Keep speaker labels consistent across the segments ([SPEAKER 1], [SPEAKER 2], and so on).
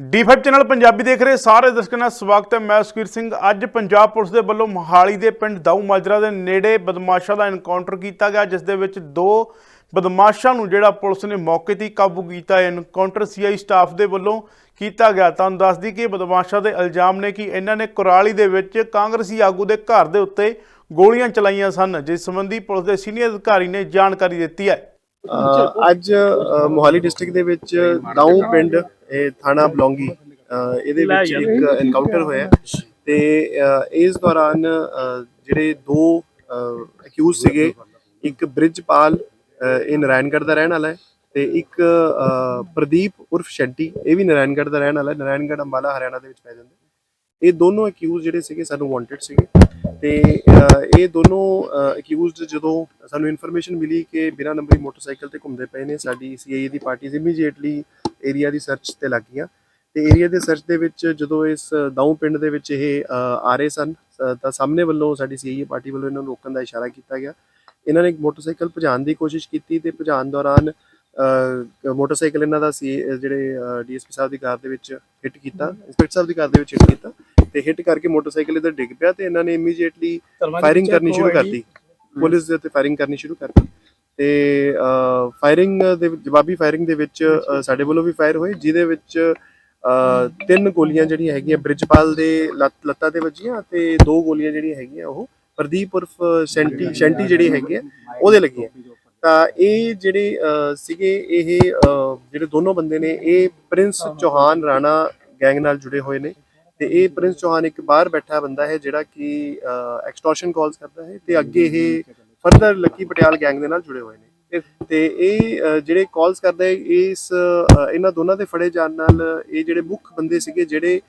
[SPEAKER 1] D5 channel Punjabi ਦੇਖ ਰਹੇ ਸਾਰੇ ਦਰਸ਼ਕਾਂ ਦਾ ਸਵਾਗਤ ਹੈ। ਮੈਂ ਸੁਖੀਰ ਸਿੰਘ। ਅੱਜ ਪੰਜਾਬ ਪੁਲਿਸ ਦੇ ਵੱਲੋਂ ਮੋਹਾਲੀ ਦੇ ਪਿੰਡ ਦਾਊ ਮਾਜਰਾ ਦੇ ਨੇੜੇ ਬਦਮਾਸ਼ਾਂ ਦਾ ਐਨਕਾਊਂਟਰ ਕੀਤਾ ਗਿਆ, ਜਿਸ ਦੇ ਵਿੱਚ ਦੋ ਬਦਮਾਸ਼ਾਂ ਨੂੰ ਜਿਹੜਾ ਪੁਲਿਸ ਨੇ ਮੌਕੇ ਤੇ ਕਾਬੂ ਕੀਤਾ। ਹੈ ਐਨਕਾਊਂਟਰ ਸੀਆਈ ਸਟਾਫ ਦੇ ਵੱਲੋਂ ਕੀਤਾ ਗਿਆ। ਤੁਹਾਨੂੰ ਦੱਸ ਦਈਏ ਕਿ ਬਦਮਾਸ਼ਾਂ ਦੇ ਇਲਜ਼ਾਮ ਨੇ ਕਿ ਇਹਨਾਂ ਨੇ ਕੁਰਾਲੀ ਦੇ ਵਿੱਚ ਕਾਂਗਰਸੀ ਆਗੂ ਦੇ ਘਰ ਦੇ ਉੱਤੇ ਗੋਲੀਆਂ ਚਲਾਈਆਂ ਸਨ, ਜਿਸ ਸੰਬੰਧੀ ਪੁਲਿਸ ਦੇ ਸੀਨੀਅਰ ਅਧਿਕਾਰੀ ਨੇ ਜਾਣਕਾਰੀ ਦਿੱਤੀ ਹੈ।
[SPEAKER 2] ਅੱਜ ਮੋਹਾਲੀ ਡਿਸਟ੍ਰਿਕਟ ਦੇ ਵਿੱਚ ਦਾਊ ਪਿੰਡ ਇਹ ਥਾਣਾ ਬਲੌਂਗੀ ਇਹਦੇ ਵਿੱਚ ਇੱਕ ਐਨਕਾਊਂਟਰ ਹੋਇਆ। ਤੇ ਇਸ ਦੌਰਾਨ ਜਿਹੜੇ ਦੋ ਅਕਿਊਜ਼ ਸੀਗੇ ਇੱਕ ਬ੍ਰਿਜਪਾਲ ਇਹ ਨਾਰਾਇਣਗੜ੍ਹ ਦਾ ਰਹਿਣ ਵਾਲਾ ਹੈ ਤੇ ਇੱਕ ਪ੍ਰਦੀਪ ਉਰਫ ਸ਼ੈਂਟੀ ਇਹ ਵੀ ਨਾਰਾਇਣਗੜ੍ਹ ਦਾ ਰਹਿਣ ਵਾਲਾ ਹੈ। ਨਾਰਾਇਣਗੜ੍ਹ ਅੰਬਾਲਾ ਹਰਿਆਣਾ ਦੇ ਵਿੱਚ ਪੈ ਜਾਂਦੇ ਇਹ ਦੋਨੋਂ ਅਕਿਊਜ਼ ਜਿਹੜੇ ਸੀਗੇ ਸਾਨੂੰ ਵਾਂਟਡ ਸੀਗੇ। ਤੇ ਅ, ਇਹ ਦੋਨੋਂ ਅਕਿਊਜ਼ਡ ਜਦੋਂ ਸਾਨੂੰ ਇਨਫੋਰਮੇਸ਼ਨ ਮਿਲੀ ਕਿ ਬਿਨਾਂ ਨੰਬਰੀ ਮੋਟਰਸਾਈਕਲ ਤੇ ਘੁੰਮਦੇ ਪਏ ਨੇ ਸਾਡੀ ਸੀਆਈਏ ਦੀ ਪਾਰਟੀਜ਼ ਇਮੀਡੀਏਟਲੀ ਏਰੀਆ ਦੀ ਸਰਚ ਤੇ ਲੱਗ ਗਈਆਂ। ਤੇ ਏਰੀਆ ਦੇ ਸਰਚ ਦੇ ਵਿੱਚ ਜਦੋਂ ਇਸ ਦਾਊ ਪਿੰਡ ਦੇ ਵਿੱਚ ਇਹ ਅ, ਆ ਰਹੇ ਸਨ ਅ, ਤਾਂ ਸਾਹਮਣੇ ਵੱਲੋਂ ਸਾਡੀ ਸੀਆਈਏ ਪਾਰਟੀ ਵੱਲੋਂ ਇਹਨਾਂ ਨੂੰ ਰੋਕਣ ਦਾ ਇਸ਼ਾਰਾ ਕੀਤਾ ਗਿਆ। ਇਹਨਾਂ ਨੇ ਇੱਕ ਮੋਟਰਸਾਈਕਲ ਭਜਾਉਣ ਦੀ ਕੋਸ਼ਿਸ਼ ਕੀਤੀ ਤੇ ਭਜਾਉਣ ਦੌਰਾਨ ਅ, ਮੋਟਰਸਾਈਕਲ ਇਹਨਾਂ ਦਾ ਸੀ ਜਿਹੜੇ ਡੀਐਸਪੀ ਸਾਹਿਬ ਦੀ ਕਾਰ ਦੇ ਵਿੱਚ ਹਿੱਟ ਕੀਤਾ ਇੰਸਪੈਕਟਰ ਸਾਹਿਬ ਦੀ ਕਾਰ ਦੇ ਵਿੱਚ ਹਿੱਟ ਕੀਤਾ। ਤੇ ਹਿੱਟ ਕਰਕੇ ਮੋਟਰਸਾਈਕਲ ਇਧਰ ਡਿੱਗ ਪਿਆ ਤੇ ਇਹਨਾਂ ਨੇ ਇਮੀਡੀਏਟਲੀ ਫਾਇਰਿੰਗ ਕਰਨੀ ਸ਼ੁਰੂ ਕਰਤੀ। ਪੁਲਿਸ ਦੇ ਉੱਤੇ ਫਾਇਰਿੰਗ ਕਰਨੀ ਸ਼ੁਰੂ ਕਰਤੀ। ਤੇ ਫਾਇਰਿੰਗ ਦੇ ਜਵਾਬੀ ਫਾਇਰਿੰਗ ਦੇ ਵਿੱਚ ਸਾਡੇ ਵੱਲੋਂ ਵੀ ਫਾਇਰ ਹੋਏ ਜਿਹਦੇ ਵਿੱਚ ਤਿੰਨ ਗੋਲੀਆਂ ਜਿਹੜੀਆਂ ਹੈਗੀਆਂ ਬ੍ਰਿਜਪਾਲ ਦੇ ਲੱਤ- ਲੱਤਾਂ ਤੇ ਵੱਜੀਆਂ ਤੇ ਦੋ ਗੋਲੀਆਂ ਜਿਹੜੀਆਂ ਹੈਗੀਆਂ ਉਹ ਪ੍ਰਦੀਪ ਉਰਫ ਸੈਂਟੀ ਸ਼ੈਂਟੀ ਜਿਹੜੀ ਹੈਗੀ ਉਹਦੇ ਲੱਗੀਆਂ। ਤਾਂ ਇਹ ਜਿਹੜੇ ਸੀਗੇ ਇਹ ਜਿਹੜੇ ਦੋਨੋਂ ਬੰਦੇ ਨੇ ਇਹ ਪ੍ਰਿੰਸ ਚੌਹਾਨ ਰਾਣਾ ਗੈਂਗ ਨਾਲ ਜੁੜੇ ਹੋਏ ਨੇ। ਤੇ ਇਹ ਪ੍ਰਿੰਸ ਚੌਹਾਨ ਇੱਕ ਬਾਹਰ ਬੈਠਾ ਬੰਦਾ ਹੈ ਜਿਹੜਾ ਕਿ ਐਕਸਟੋਰਸ਼ਨ ਕਾਲਸ ਕਰਦਾ ਹੈ ਤੇ ਅੱਗੇ ਇਹ ਫਰਦਰ ਲੱਕੀ ਪਟਿਆਲ ਗੈਂਗ ਦੇ ਨਾਲ ਜੁੜੇ ਹੋਏ ਨੇ। ਤੇ ਇਹ ਜਿਹੜੇ ਕਾਲਸ ਕਰਦਾ ਹੈ, ਇਸ ਇਹਨਾਂ ਦੋਨਾਂ ਦੇ ਫੜੇ ਜਾਣ ਨਾਲ ਇਹ ਜਿਹੜੇ ਮੁੱਖ ਬੰਦੇ ਸੀਗੇ ਜਿਹੜੇ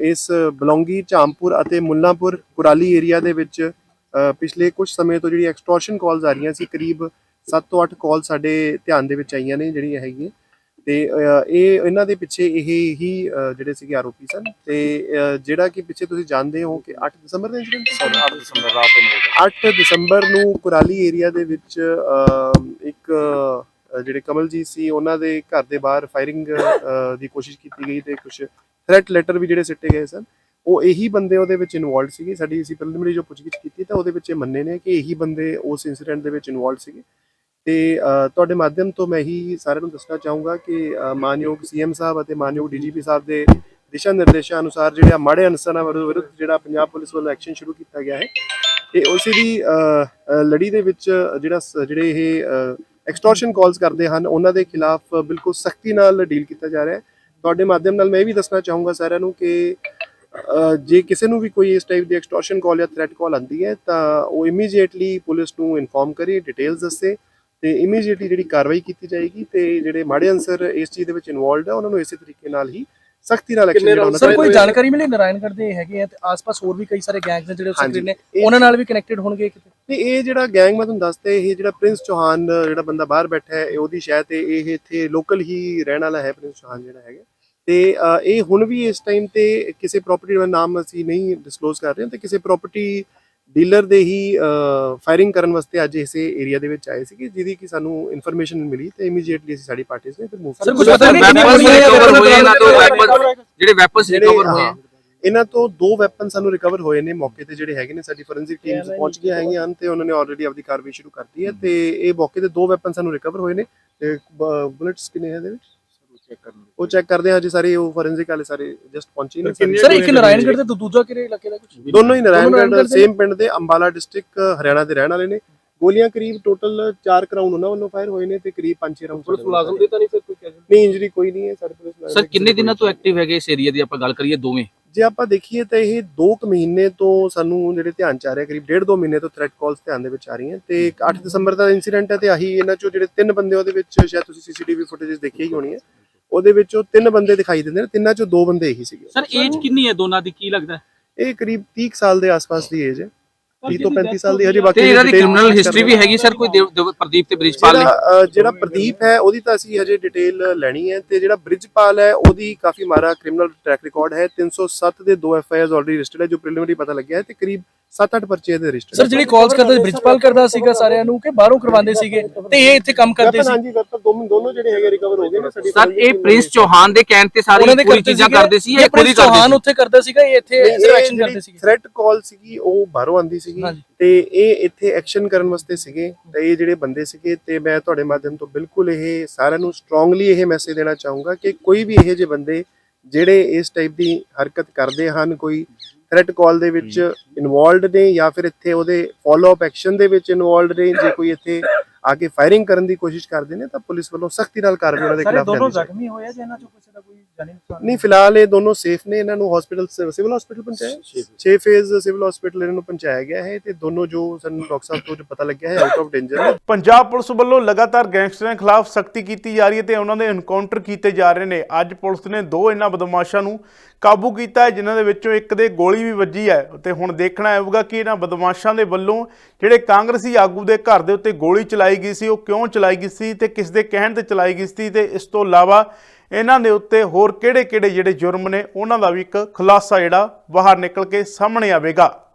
[SPEAKER 2] ਇਸ ਬਲੌਂਗੀ, ਝਾਮਪੁਰ ਅਤੇ ਮੁੱਲਾਂਪੁਰ ਕੁਰਾਲੀ ਏਰੀਆ ਦੇ ਵਿੱਚ ਪਿਛਲੇ ਕੁਝ ਸਮੇਂ ਤੋਂ ਜਿਹੜੀ ਐਕਸਟੋਰਸ਼ਨ ਕਾਲਸ ਆ ਰਹੀਆਂ ਸੀ, ਕਰੀਬ 7 ਤੋਂ 8 ਕਾਲ ਸਾਡੇ ਧਿਆਨ ਦੇ ਵਿੱਚ ਆਈਆਂ ਨੇ ਜਿਹੜੀਆਂ ਹੈਗੀਆਂ। ਤੇ ਇਹ ਇਹਨਾਂ ਦੇ ਪਿੱਛੇ ਇਹ ਹੀ ਜਿਹੜੇ ਸੀਗੇ ਆਰੋਪੀ ਸਨ ਤੇ ਜਿਹੜਾ ਕਿ ਪਿੱਛੇ ਤੁਸੀਂ ਜਾਣਦੇ ਹੋ ਕਿ 8 ਦਸੰਬਰ ਦਾ ਇੰਸੀਡੈਂਟ 8 ਦਸੰਬਰ ਰਾਤ ਨੂੰ 8 ਦਸੰਬਰ ਨੂੰ ਕੁਰਾਲੀ ਏਰੀਆ ਦੇ ਵਿੱਚ ਇੱਕ ਜਿਹੜੇ ਕਮਲਜੀਤ ਸੀ ਉਹਨਾਂ ਦੇ ਘਰ ਦੇ ਬਾਹਰ ਫਾਇਰਿੰਗ ਦੀ ਕੋਸ਼ਿਸ਼ ਕੀਤੀ ਗਈ ਤੇ ਕੁਝ ਥ੍ਰੈਟ ਲੈਟਰ ਵੀ ਜਿਹੜੇ ਸਿੱਟੇ ਗਏ ਸਨ। ਉਹ ਇਹੀ ਬੰਦੇ ਉਹਦੇ ਵਿੱਚ ਇਨਵੋਲਡ ਸੀਗੇ। ਸਾਡੀ ਅਸੀਂ ਪ੍ਰੀਲਿਮਿਨਰੀ ਜੋ ਪੁੱਛਗਿੱਛ ਕੀਤੀ ਤਾਂ ਉਹਦੇ ਵਿੱਚ ਇਹ ਮੰਨੇ ਨੇ ਕਿ ਇਹੀ ਬੰਦੇ ਉਸ ਇਨਸੀਡੈਂਟ ਦੇ ਵਿੱਚ ਇਨਵੋਲਡ ਸੀਗੇ। ਤੇ ਤੁਹਾਡੇ ਮਾਧਿਅਮ ਤੋਂ ਮੈਂ ਹੀ ਸਾਰਿਆਂ ਨੂੰ ਦੱਸਣਾ ਚਾਹੂੰਗਾ ਕਿ ਅ, ਮਾਨਯੋਗ ਸੀਐਮ ਸਾਹਿਬ ਅਤੇ ਮਾਨਯੋਗ ਡੀਜੀਪੀ ਸਾਹਿਬ ਦੇ ਦਿਸ਼ਾ ਨਿਰਦੇਸ਼ਾਂ ਅਨੁਸਾਰ ਜਿਹੜਾ ਮਾੜੇ ਅਨਸਰਾਂ ਵਿਰੁੱਧ ਜਿਹੜਾ ਪੰਜਾਬ ਪੁਲਿਸ ਵੱਲੋਂ ਐਕਸ਼ਨ ਸ਼ੁਰੂ ਕੀਤਾ ਗਿਆ ਹੈ ਤੇ ਉਸੇ ਦੀ ਲੜੀ ਦੇ ਵਿੱਚ ਜਿਹੜਾ ਸ- ਜਿਹੜੇ ਇਹ ਐਕਸਟੋਰਸ਼ਨ ਕਾਲਸ ਕਰਦੇ ਹਨ ਉਹਨਾਂ ਦੇ ਖਿਲਾਫ ਬਿਲਕੁਲ ਸਖਤੀ ਨਾਲ ਡੀਲ ਕੀਤਾ ਜਾ ਰਿਹਾ ਹੈ। ਤੁਹਾਡੇ ਮਾਧਿਅਮ ਨਾਲ ਮੈਂ ਇਹ ਵੀ ਦੱਸਣਾ ਚਾਹੂੰਗਾ ਸਾਰਿਆਂ ਨੂੰ ਕਿ ਜੇ ਕਿਸੇ ਨੂੰ ਵੀ ਕੋਈ ਇਸ ਟਾਈਪ ਦੀ ਐਕਸਟੋਰਸ਼ਨ ਕਾਲ ਜਾਂ ਥ੍ਰੈਟ ਕਾਲ ਆਉਂਦੀ ਹੈ ਤਾਂ ਉਹ ਇਮੀਡੀਏਟਲੀ ਪੁਲਿਸ ਨੂੰ ਇਨਫੋਰਮ ਕਰੇ ਡਿਟੇਲਸ ਦੱਸੇ ਤੇ ਇਮੀਡੀਏਟਲੀ ਜਿਹੜੀ ਕਾਰਵਾਈ ਕੀਤੀ ਜਾਏਗੀ ਤੇ ਜਿਹੜੇ ਮਾੜੇ ਅਨਸਰ ਇਸ ਚੀਜ਼ ਦੇ ਵਿੱਚ ਇਨਵੋਲਡ ਹੈ ਉਹਨਾਂ ਨੂੰ ਇਸੇ ਤਰੀਕੇ ਨਾਲ ਹੀ ਸਖਤੀ ਨਾਲ ਐਕਸ਼ਨ ਉਹਨਾਂ
[SPEAKER 3] ਸਰ ਕੋਈ। ਜਾਣਕਾਰੀ ਮਿਲੀ ਨਾਰਾਇਣਗੜ੍ਹ ਦੇ ਹੈਗੇ ਆ ਤੇ ਆਸ-ਪਾਸ ਹੋਰ ਵੀ ਕਈ ਸਾਰੇ ਗੈਂਗਸ ਨੇ ਜਿਹੜੇ। ਸਕਰੀਨ ਨੇ ਉਹਨਾਂ ਨਾਲ ਵੀ ਕਨੈਕਟਡ ਹੋਣਗੇ ਕਿਤੇ
[SPEAKER 2] ਤੇ ਇਹ ਜਿਹੜਾ ਗੈਂਗ ਮੈਂ ਤੁਹਾਨੂੰ ਦੱਸਦਾ ਇਹ ਜਿਹੜਾ ਪ੍ਰਿੰਸ ਚੌਹਾਨ ਜਿਹੜਾ ਬੰਦਾ ਬਾਹਰ ਬੈਠਾ ਹੈ ਉਹਦੀ ਸ਼ਾਇਦ ਤੇ ਇਹ ਇੱਥੇ ਲੋਕਲ ਹੀ ਰਹਿਣ ਵਾਲਾ ਹੈ ਪ੍ਰਿੰਸ ਚੌਹਾਨ ਜਿਹੜਾ ਹੈਗਾ ਤੇ ਇਹ ਹੁਣ ਵੀ ਇਸ ਟਾਈਮ ਤੇ ਕਿਸੇ ਪ੍ਰਾਪਰਟੀ ਦਾ ਨਾਮ ਅਸੀਂ ਨਹੀਂ ਡਿਸਕਲੋਜ਼ ਕਰ ਰਹੇ ਤੇ ਕਿਸੇ ਪ੍ਰਾਪਰਟੀ ਡੀਲਰ ਦੇ ਹੀ ਫਾਇਰਿੰਗ ਕਰਨ ਵਾਸਤੇ ਅੱਜ ਇਸੇ ਏਰੀਆ ਦੇ ਵਿੱਚ ਆਏ ਸੀਗੇ ਜਿਹਦੀ ਕਿ ਸਾਨੂੰ ਇਨਫੋਰਮੇਸ਼ਨ ਮਿਲੀ ਤੇ ਇਮੀਡੀਏਟਲੀ ਅਸੀਂ ਸਾਡੀ ਪਾਰਟੀਆਂ ਨੇ ਤੇ ਮੂਵ
[SPEAKER 3] ਸਰ, ਕੁਛ ਪਤਾ ਨਹੀਂ
[SPEAKER 4] ਵੈਪਨਸ ਰਿਕਵਰ ਹੋਏ ਇਹਨਾਂ ਤੋਂ ਵੈਪਨ ਜਿਹੜੇ ਵੈਪਨਸ ਰਿਕਵਰ ਹੋਏ
[SPEAKER 2] ਇਹਨਾਂ ਤੋਂ ਦੋ ਵੈਪਨ ਸਾਨੂੰ ਰਿਕਵਰ ਹੋਏ ਨੇ ਮੌਕੇ ਤੇ ਜਿਹੜੇ ਹੈਗੇ ਨੇ ਸਾਡੀ ਫੋਰੈਂਸਿਕ ਟੀਮਸ ਪਹੁੰਚ ਗਈਆਂ ਹੈਗੀਆਂ ਹਨ ਤੇ ਉਹਨਾਂ ਨੇ ਆਲਰੇਡੀ ਆਪਦੀ ਕਾਰਵਾਈ ਸ਼ੁਰੂ ਕਰਤੀ ਹੈ ਤੇ ਇਹ ਮੌਕੇ ਤੇ ਦੋ ਵੈਪਨ ਸਾਨੂੰ ਰਿਕਵਰ ਹੋਏ ਨੇ ਤੇ ਬੁਲੇਟਸ ਕਿੰਨੇ ਹੈ ਇਹਦੇ ਵਿੱਚ? ਉਹ ਚੈੱਕ ਕਰਦੇ ਹਾਂ ਜੀ ਸਾਰੇ ਉਹ ਫੋਰੈਂਸਿਕ ਵਾਲੇ ਸਾਰੇ ਜਸਟ ਪਹੁੰਚੇ ਨੇ
[SPEAKER 3] ਸਰ ਇੱਕ ਨਾਰਾਇਣਗੜ੍ਹ ਤੇ ਦੂ- ਦੂਜਾ ਕਿਹੜੇ ਇਲਾਕੇ ਦਾ ਕੁਝ
[SPEAKER 2] ਦੋਨੋਂ ਹੀ ਨਾਰਾਇਣਗੜ੍ਹ
[SPEAKER 3] ਨਾਰਾਇਣਗੜ੍ਹ ਦੇ
[SPEAKER 2] ਸੇਮ ਪਿੰਡ ਦੇ ਅੰਬਾਲਾ ਡਿਸਟ੍ਰਿਕਟ ਹਰਿਆਣਾ ਦੇ ਰਹਿਣ ਵਾਲੇ ਨੇ। ਗੋਲੀਆਂ ਕਰੀਬ ਟੋਟਲ 4 ਕਰਾਊਂਡ ਉਹਨਾਂ ਵੱਲੋਂ ਫਾਇਰ ਹੋਏ ਨੇ ਤੇ ਕਰੀਬ 5-6 ਰਾਉਂਡ
[SPEAKER 3] ਪੁਲਿਸ ਮੁਲਾਜ਼ਮ ਦੇ ਤਾਂ ਨਹੀਂ ਫਿਰ ਕੋਈ ਕਹਿ
[SPEAKER 2] ਨਹੀਂ ਇੰਜਰੀ ਕੋਈ ਨਹੀਂ ਹੈ ਸਾਡੇ ਪੁਲਿਸ ਮੁਲਾਜ਼ਮ
[SPEAKER 4] ਸਰ
[SPEAKER 2] ਦੀ
[SPEAKER 4] ਕਿੰਨੇ
[SPEAKER 2] ਕਿਸੇ
[SPEAKER 4] ਦਿਨਾਂ
[SPEAKER 2] ਕੋਈ
[SPEAKER 4] ਤੋਂ ਐਕਟਿਵ ਹੈਗੇ ਇਸ ਏਰੀਆ ਦੀ ਆਪਾਂ ਗੱਲ ਕਰੀਏ ਦੋਵੇਂ?
[SPEAKER 2] ਜੇ ਆਪਾਂ ਦੇਖੀਏ ਤਾਂ ਇਹ 2 ਕੁ ਮਹੀਨੇ ਤੋਂ ਸਾਨੂੰ ਜਿਹੜੇ ਧਿਆਨ ਚ ਆ ਰਿਹਾ ਕਰੀਬ 1.5 2 ਮਹੀਨੇ ਤੋਂ ਥ੍ਰੈਟ ਕਾਲਸ ਧਿਆਨ ਦੇ ਵਿੱਚ ਆ ਰਹੀਆਂ ਤੇ 8 ਦਸੰਬਰ ਦਾ ਇਨਸੀਡੈਂਟ ਹੈ ਤੇ ਆਹੀ ਇਹਨਾਂ ਚੋਂ ਜਿਹੜੇ ਤਿੰਨ ਬੰਦੇ ਉਹਦੇ ਵਿੱਚ ਸ਼ਾਇਦ ਤੁਸੀਂ ਸੀਸੀਟੀਵੀ ਫੁਟੇजेस ਦੇਖੀ ਹੀ ਹੋਣੀ ਹੈ। ਉਹਦੇ ਵਿੱਚੋਂ ਤਿੰਨ ਬੰਦੇ ਦਿਖਾਈ ਦਿੰਦੇ ਨੇ ਤਿੰਨਾਂ ਚੋਂ ਦੋ ਬੰਦੇ ਇਹੀ ਸੀਗੇ।
[SPEAKER 5] ਸਰ ਏਜ ਕਿੰਨੀ ਹੈ ਦੋਨਾਂ ਦੀ? ਕੀ ਲੱਗਦਾ? ਹੈ?
[SPEAKER 2] ਇਹ ਕਰੀਬ 30 ਕੁ ਸਾਲ ਦੇ ਆਸ-ਪਾਸ ਦੀ ਏਜ ਹੈ। 30 ਤੋਂ 35 ਸਾਲ ਦੀ ਹਜੇ ਬਾਕੀ
[SPEAKER 4] ਤੇ ਕ੍ਰਿਮੀਨਲ
[SPEAKER 2] ਕਰ
[SPEAKER 4] ਹਿਸਟਰੀ ਵੀ। ਹੈਗੀ ਸਰ ਕੋਈ ਪ੍ਰਦੀਪ ਤੇ ਬ੍ਰਿਜਪਾਲ ਨੇ?
[SPEAKER 2] ਜਿਹੜਾ ਪ੍ਰਦੀਪ ਹੈ ਉਹਦੀ ਤਾਂ ਅਸੀਂ ਹਜੇ ਡਿਟੇਲ ਲੈਣੀ ਹੈ ਤੇ ਜਿਹੜਾ ਬ੍ਰਿਜਪਾਲ ਹੈ ਉਹਦੀ ਕਾਫੀ ਮਾਰਾ ਕ੍ਰਿਮੀਨਲ ਟਰੈਕ ਰਿਕਾਰਡ ਹੈ। 307 ਦੇ ਦੋ F I Rs already registered ਹੈ ਜੋ ਪ੍ਰੀਲਿਮਿਨਰੀ ਪਤਾ ਲੱਗਿਆ ਹੈ ਤੇ ਕਰੀਬ 7-8 ਪਰਚੇ ਦੇ ਰਜਿਸਟਰਡ
[SPEAKER 3] ਸਰ ਜਿਹੜੀ ਕਾਲਸ ਕਰਦੇ ਬ੍ਰਿਜਪਾਲ ਕਰਦਾ ਸੀਗਾ ਸਾਰਿਆਂ ਨੂੰ ਕਿ ਬਾਹਰੋਂ ਕਰਵਾਉਂਦੇ ਸੀਗੇ ਤੇ ਇਹ ਇੱਥੇ ਕੰਮ ਕਰਦੇ ਸੀ।
[SPEAKER 2] ਹਾਂਜੀ ਵੈਪਨ ਦੋਨੋਂ ਦੋਨੋਂ ਜਿਹੜੇ ਹੈਗੇ ਰਿਕਵਰ ਹੋ ਗਏ ਨੇ ਸਾਡੀ
[SPEAKER 4] ਸਰ ਇਹ ਪ੍ਰਿੰਸ ਚੌਹਾਨ ਦੇ ਕਹਿਣ ਤੇ ਸਾਰੀ
[SPEAKER 3] ਉਹਨਾਂ ਦੇ
[SPEAKER 4] ਪੂਰੀ ਚੀਜ਼ਾਂ ਕਰਦੇ ਸੀ
[SPEAKER 3] ਇਹ ਪ੍ਰਿੰਸ ਚੌਹਾਨ ਉੱਥੇ ਕਰਦਾ ਸੀਗਾ ਇਹ ਇੱਥੇ ਐਕਸ਼ਨ ਕਰਦੇ ਸੀਗੇ।
[SPEAKER 2] ਥ੍ਰੈਟ ਕਾਲ ਸੀਗੀ ਉਹ ਬਾਹਰੋਂ ਆਂਦੀ ਸੀਗੀ। ਤੇ ਇਹ ਇੱਥੇ ਐਕਸ਼ਨ ਕਰਨ ਵਾਸਤੇ ਸੀਗੇ ਤੇ ਇਹ ਜਿਹੜੇ ਬੰਦੇ ਸੀਗੇ ਤੇ ਮੈਂ ਤੁਹਾਡੇ ਮਾਧਿਅਮ ਤੋਂ ਬਿਲਕੁਲ ਇਹ ਸਾਰਿਆਂ ਨੂੰ ਸਟਰੋਂਗਲੀ ਇਹ ਮੈਸੇਜ ਦੇਣਾ ਚਾਹੂੰਗਾ ਕਿ ਕੋਈ ਵੀ ਇਹੋ ਜਿਹੇ ਬੰਦੇ ਜਿਹੜੇ ਇਸ ਟਾਈਪ ਦੀ ਹਰਕਤ ਕਰਦੇ ਹਨ ਕੋਈ ਥ੍ਰੈਟ ਕਾਲ ਦੇ ਵਿੱਚ ਇਨਵੋਲਡ ਨੇ ਜਾਂ ਫਿਰ ਇੱਥੇ ਉਹਦੇ ਫਾਲੋ ਅਪ ਐਕਸ਼ਨ ਦੇ ਵਿੱਚ ਇਨਵੋਲਡ ਨੇ ਜੇ ਕੋਈ ਇੱਥੇ ਆ ਕੇ ਫਾਇਰਿੰਗ ਕਰਨ ਦੀ ਕੋਸ਼ਿਸ਼ ਕਰਦੇ ਨੇ ਤਾਂ ਪੁਲਿਸ ਵੱਲੋਂ ਸਖਤੀ ਨਾਲ ਕਾਰਵਾਈ ਉਹਨਾਂ ਦੇ ਖਿਲਾਫ
[SPEAKER 3] ਦੋਨੋਂ ਜ਼ਖਮੀ ਹੋਏ ਆ ਜਾਂ ਇਹਨਾਂ ਚੋਂ ਕਿਸੇ ਦਾ ਕੋਈ ਜਾਨੀ ਨੁਕਸਾਨ
[SPEAKER 2] ਨਹੀਂ ਫਿਲਹਾਲ ਇਹ ਦੋਨੋਂ ਸੇਫ ਨੇ ਇਹਨਾਂ ਨੂੰ ਹਸਪੀਟਲ ਸਿਵਲ ਹਸਪੀਟਲ ਪਹੁੰਚਾਇਆ? 6 ਫੇਜ਼ ਸਿਵਲ ਹਸਪੀਟਲ ਇਹਨਾਂ ਨੂੰ ਪਹੁੰਚਾਇਆ ਗਿਆ ਹੈ ਤੇ ਦੋਨੋਂ ਜੋ ਸਾਨੂੰ ਡਾਕਟਰ ਸਾਹਿਬ ਤੋਂ ਜੋ ਪਤਾ ਲੱਗਿਆ ਹੈ ਆਊਟ ਆਫ ਡੇਂਜਰ ਨੇ
[SPEAKER 1] ਪੰਜਾਬ ਪੁਲਿਸ ਵੱਲੋਂ ਲਗਾਤਾਰ ਗੈਂਗਸਟਰਾਂ ਖਿਲਾਫ ਸਖਤੀ ਕੀਤੀ ਜਾ ਰਹੀ ਹੈ ਤੇ ਉਹਨਾਂ ਦੇ ਐਨਕਾਊਂਟਰ ਕੀਤੇ ਜਾ ਰਹੇ ਨੇ। ਅੱਜ ਪੁਲਿਸ ਨੇ ਦੋ ਇਹਨਾਂ ਬਦਮਾਸ਼ਾਂ ਨੂੰ ਕਾਬੂ ਕੀਤਾ ਹੈ ਜਿਨ੍ਹਾਂ ਦੇ ਵਿੱਚੋਂ ਇੱਕ ਦੇ ਗੋਲੀ ਵੀ ਵੱਜੀ ਹੈ। ਤੇ ਹੁਣ ਦੇਖਣਾ ਆਊਗਾ ਕਿ ਇਹਨਾਂ ਬਦਮਾਸ਼ਾਂ ਦੇ ਵੱਲੋਂ ਜਿਹੜੇ ਕਾਂਗਰਸੀ ਆਗੂ ਦੇ ਘਰ ਦੇ ਉੱਤੇ ਗੋਲੀ ਚਲਾਈ ਗਈ ਸੀ, ਉਹ ਕਿਉਂ ਚਲਾਈ ਗਈ ਸੀ ਤੇ ਕਿਸ ਦੇ ਕਹਿਣ ਤੇ ਚਲਾਈ ਗਈ ਸੀ ਤੇ ਇਸ ਤੋਂ ਇਲਾਵਾ ਇਹਨਾਂ ਦੇ ਉੱਤੇ ਹੋਰ ਕਿਹੜੇ-ਕਿਹੜੇ ਜਿਹੜੇ ਜੁਰਮ ਨੇ, ਉਹਨਾਂ ਦਾ ਵੀ ਇੱਕ ਖੁਲਾਸਾ ਜਿਹੜਾ ਬਾਹਰ ਨਿਕਲ ਕੇ ਸਾਹਮਣੇ ਆਵੇਗਾ।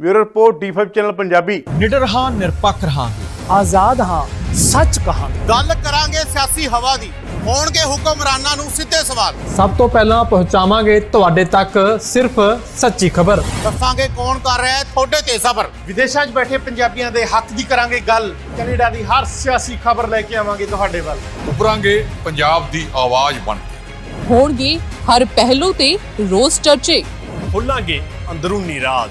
[SPEAKER 1] Bureau report D5 channel Punjabi.
[SPEAKER 5] ਨਿਡਰ ਹਾਂ ਨਿਰਪੱਖ ਰਹਾਂਗੇ।
[SPEAKER 3] ਆਜ਼ਾਦ ਹਾਂ ਸੱਚ ਕਹਾਂਗੇ।
[SPEAKER 6] ਗੱਲ ਕਰਾਂਗੇ ਸਿਆਸੀ ਹਵਾ ਦੀ। ਹੋਣਗੇ ਹੁਕਮਰਾਨਾਂ ਨੂੰ ਸਿੱਧੇ ਸਵਾਲ।
[SPEAKER 5] ਸਭ ਤੋਂ ਪਹਿਲਾਂ ਪਹੁੰਚਾਵਾਂਗੇ ਤੁਹਾਡੇ ਤੱਕ ਸਿਰਫ ਸੱਚੀ ਖਬਰ।
[SPEAKER 6] ਦੱਸਾਂਗੇ ਕੌਣ ਕਰ ਰਿਹਾ ਹੈ ਤੁਹਾਡੇ ਤੇ ਸਬਰ। ਵਿਦੇਸ਼ਾਂ 'ਚ ਬੈਠੇ ਪੰਜਾਬੀਆਂ ਦੇ ਹੱਕ ਦੀ ਕਰਾਂਗੇ ਗੱਲ। ਕੈਨੇਡਾ ਦੀ ਹਰ ਸਿਆਸੀ ਖਬਰ ਲੈ ਕੇ ਆਵਾਂਗੇ ਤੁਹਾਡੇ ਵੱਲ।
[SPEAKER 7] ਉਭਰਾਂਗੇ ਪੰਜਾਬ ਦੀ ਆਵਾਜ਼ ਬਣ ਕੇ।
[SPEAKER 8] ਹੋਣਗੇ ਹਰ ਪਹਿਲੂ ਤੇ ਰੋਜ਼ ਚਰਚੇ।
[SPEAKER 6] ਖੁੱਲਾਂਗੇ ਅੰਦਰੂਨੀ ਰਾਜ।